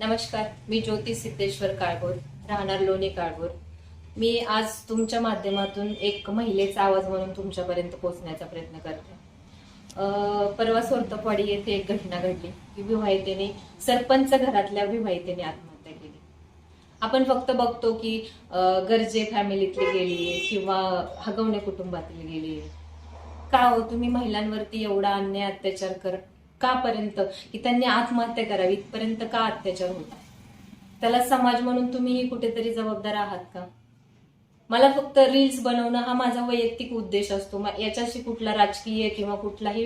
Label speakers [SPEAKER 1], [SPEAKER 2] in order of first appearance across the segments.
[SPEAKER 1] नमस्कार मी ज्योती सिद्धेश्वर काळभोर राहणार लोणी काळभोर. मी आज तुमच्या माध्यमातून एक महिलेचा आवाज म्हणून तुमच्यापर्यंत पोहोचण्याचा प्रयत्न करते. परवा सोर्तपाडी येथे एक घटना घडली. की विवाहितेने सरपंच घरातल्या विवाहितेने आत्महत्या केली. आपण फक्त बघतो की गरजे फॅमिलीतली गेली किंवा हगवणे कुटुंबातली गेली. का हो तुम्ही महिलांवरती एवढा अन्याय अत्याचार कर का पर्यंत की त्यांनी आत्महत्या करावी इथपर्यंत का अत्याचार होता त्याला समाज म्हणून तुम्हीही कुठेतरी जबाबदार आहात का? मला फक्त रील्स बनवणं हा माझा वैयक्तिक उद्देश असतो. याच्याशी कुठला राजकीय किंवा कुठलाही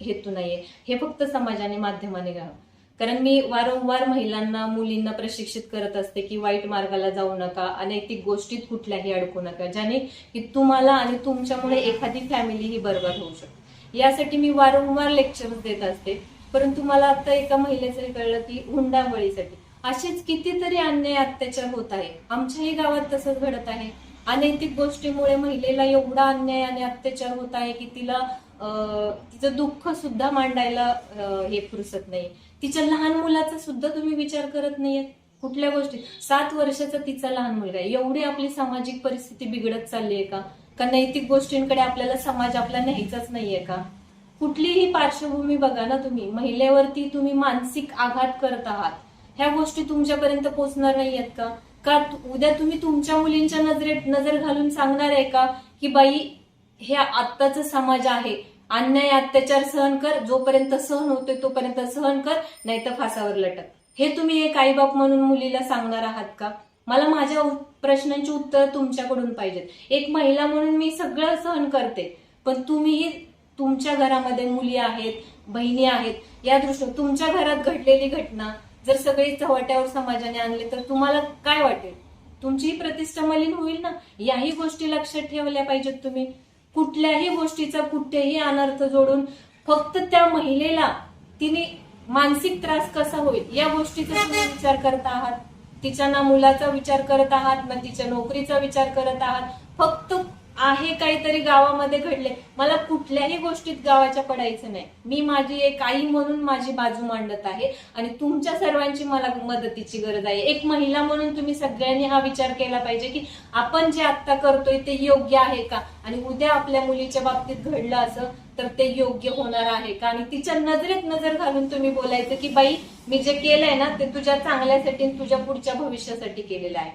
[SPEAKER 1] हेतू नाहीये. हे फक्त समाजाने माध्यमाने घ्यावं. कारण मी वारंवार महिलांना मुलींना प्रशिक्षित करत असते की वाईट मार्गाला जाऊ नका अनैतिक गोष्टीत कुठल्याही अडकू नका ज्याने की तुम्हाला आणि तुमच्यामुळे एखादी फॅमिली ही बरबाद होऊ शकते. यासाठी मी वारंवार लेक्चर्स देत असते. परंतु मला आता एका महिलेचं हे कळलं की हुंडाबळीसाठी. असेच कितीतरी अन्याय अत्याचार होत आहे. आमच्याही गावात तसंच घडत आहे. अनैतिक गोष्टीमुळे महिलेला एवढा अन्याय आणि अत्याचार होत आहे की तिला तिचं दुःख सुद्धा मांडायला हे फुरसत नाही. तिच्या लहान मुलाचा सुद्धा तुम्ही विचार करत नाहीयेत. कुठल्या गोष्टी? सात वर्षाचा तिचा लहान मुलगा आहे. एवढी आपली सामाजिक परिस्थिती बिघडत चालली आहे का? का नैतिक गोष्टींकडे आपल्याला समाज आपला न्यायचाच नाहीये का? कुठलीही पार्श्वभूमी बघा ना तुम्ही. महिलेवरती तुम्ही मानसिक आघात करत आहात. ह्या गोष्टी तुमच्यापर्यंत पोहोचणार नाहीयेत का? का उद्या तुम्ही तुमच्या मुलींच्या नजरेत नजर घालून सांगणार आहे का की बाई हे आत्ताचं समाज आहे. अन्याय अत्याचार सहन कर. जोपर्यंत सहन होतोय तोपर्यंत सहन कर नाही तर फासावर लटक. हे तुम्ही एक आईबाप म्हणून मुलीला सांगणार आहात का? मला माझ्या प्रश्नांची उत्तर तुमच्याकडून पाहिजेत. एक महिला म्हणून मी सगळं सहन करते पण तुम्हीही तुमच्या घरामध्ये मुली आहेत बहिणी आहेत या दृष्टीने तुमच्या घरात घडलेली घटना जर सगळी चव्हाट्यावर समाजाने आणले तर तुम्हाला काय वाटेल? तुमचीही प्रतिष्ठा मलिन होईल ना? याही गोष्टी लक्षात ठेवल्या पाहिजेत तुम्ही. कुठल्याही गोष्टीचा कुठेही अनर्थ जोडून फक्त त्या महिलेला तिने मानसिक त्रास कसा होईल या गोष्टीचा तुम्ही विचार करत आहात? तिच्या ना मुलाचा विचार करत आहात ना तिच्या नोकरीचा विचार करत आहात. फक्त आहे काहीतरी गावामध्ये घडले. मला कुठल्याही गोष्टीत गावाच्या पडायचं नाही. मी माझी एक आई म्हणून माझी बाजू मांडत आहे आणि तुमच्या सर्वांची मला मदतीची गरज आहे. एक महिला म्हणून तुम्ही सगळ्यांनी हा विचार केला पाहिजे की आपण जे आता करतोय ते योग्य आहे का? आणि उद्या आपल्या मुलीच्या बाबतीत घडलं असं तर ते योग्य होणार आहे. का आणि तिच्या नजरेत नजर घालून तुम्ही बोलायचं की बाई मी जे केलंय ना ते तुझ्या चांगल्यासाठी तुझ्या पुढच्या भविष्यासाठी केलेलं आहे.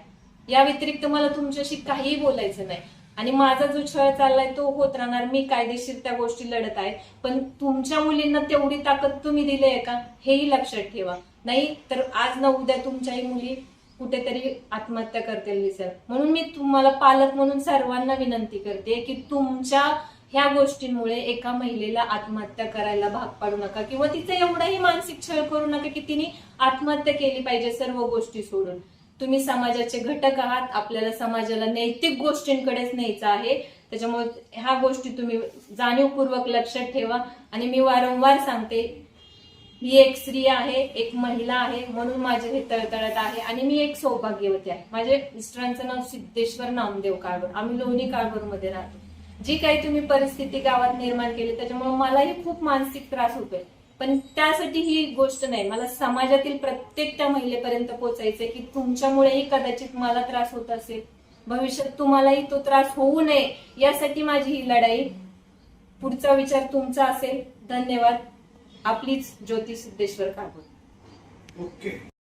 [SPEAKER 1] या व्यतिरिक्त मला तुमच्याशी काहीही बोलायचं नाही. आणि माझा जो छळ चाललाय तो होत राहणार. मी कायदेशीर त्या गोष्टी लढत आहे. पण तुमच्या मुलींना तेवढी ताकद तुम्ही दिली आहे का हेही लक्षात ठेवा. नाही तर आज ना उद्या तुमच्याही मुली कुठेतरी आत्महत्या करतील सर म्हणून मी तुम्हाला पालक म्हणून सर्वांना विनंती करते की तुमच्या ह्या गोष्टींमुळे एका महिलेला आत्महत्या करायला भाग पाडू नका किंवा तिचं एवढंही मानसिक छळ करू नका की तिने आत्महत्या केली पाहिजे सर्व गोष्टी सोडून. तुम्ही समाजाचे घटक आहात आपल्याला समाजाला नैतिक गोष्टींकडेच न्यायचं आहे. त्याच्यामुळे ह्या गोष्टी तुम्ही जाणीवपूर्वक लक्षात ठेवा. आणि मी वारंवार सांगते ही एक स्त्री आहे एक महिला आहे म्हणून माझे हे तळतळत आहे आणि मी एक सौभाग्यवती आहे. माझे मिस्टरांचं नाव सिद्धेश्वर नामदेव काळभर. आम्ही लोणी काळभरमध्ये राहतो. जी काही तुम्ही परिस्थिती गावात निर्माण केली त्याच्यामुळे मलाही खूप मानसिक त्रास होतोय. पण त्यासाठी ही गोष्ट नाही. मला समाजातील प्रत्येक त्या महिलेपर्यंत पोहोचायचंय की तुमच्यामुळेही कदाचित मला त्रास होत असेल. भविष्यात तुम्हालाही तो त्रास होऊ नये. यासाठी माझी ही लढाई. पुढचा विचार तुमचा असेल. धन्यवाद. आपलीच ज्योती सिद्धेश्वर काबूल
[SPEAKER 2] ओके.